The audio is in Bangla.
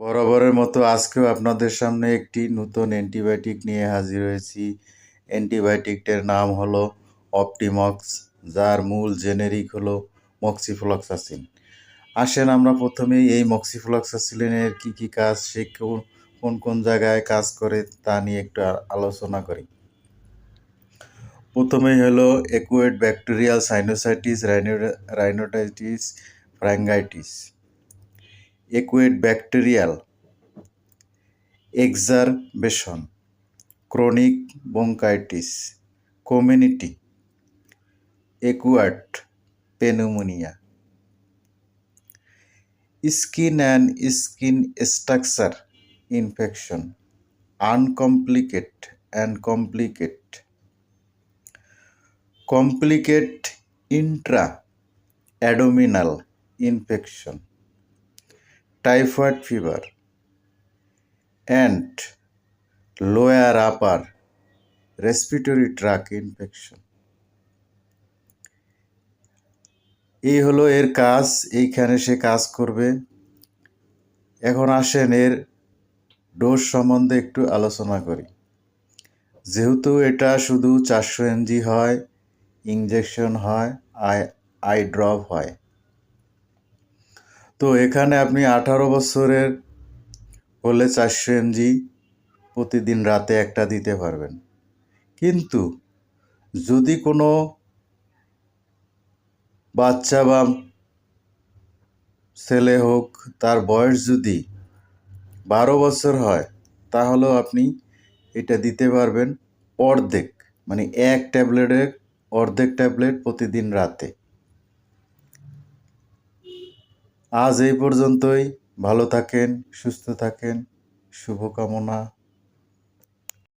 বরাবরের মতো আজকেও আপনাদের সামনে একটি নতুন অ্যান্টিবায়োটিক নিয়ে হাজির হয়েছি। অ্যান্টিবায়োটিকটার নাম হলো অপটিমক্স, যার মূল জেনেরিক হলো মক্সিফ্লক্সাসিন। আসেন আমরা প্রথমেই এই মক্সিফ্লক্সাসিলিনের কী কী কাজ, সে কোন কোন কোন জায়গায় কাজ করে তা নিয়ে একটু আলোচনা করি। প্রথমেই হলো acute bacterial sinusitis rhino rhinitis pharyngitis acute bacterial exacerbation chronic bronchitis community acquired pneumonia skin and skin structure infection uncomplicated and complicated complicated intra abdominal infection typhoid fever and lower upper respiratory tract infection. এই হলো এর কাজ, এইখানে সে কাজ করবে। এখন আসেন এর ডোজ সম্বন্ধে একটু আলোচনা করি। যেহেতু এটা শুধু চারশো এমজি হয় ইঞ্জেকশন হয়, আই আই ড্রপ হয়। তো এখানে আপনি আঠারো বছরের হলে চারশো এমজি প্রতিদিন রাতে একটা দিতে পারবেন। কিন্তু যদি কোনো বাচ্চা বা ছেলে হোক, তার বয়স যদি বারো বছর হয়, তাহলেও আপনি এটা দিতে পারবেন অর্ধেক মানে এক ট্যাবলেটের অর্ধেক ট্যাবলেট প্রতিদিন রাতে। আজ এই পর্যন্তই। ভালো থাকেন সুস্থ থাকেন। শুভকামনা।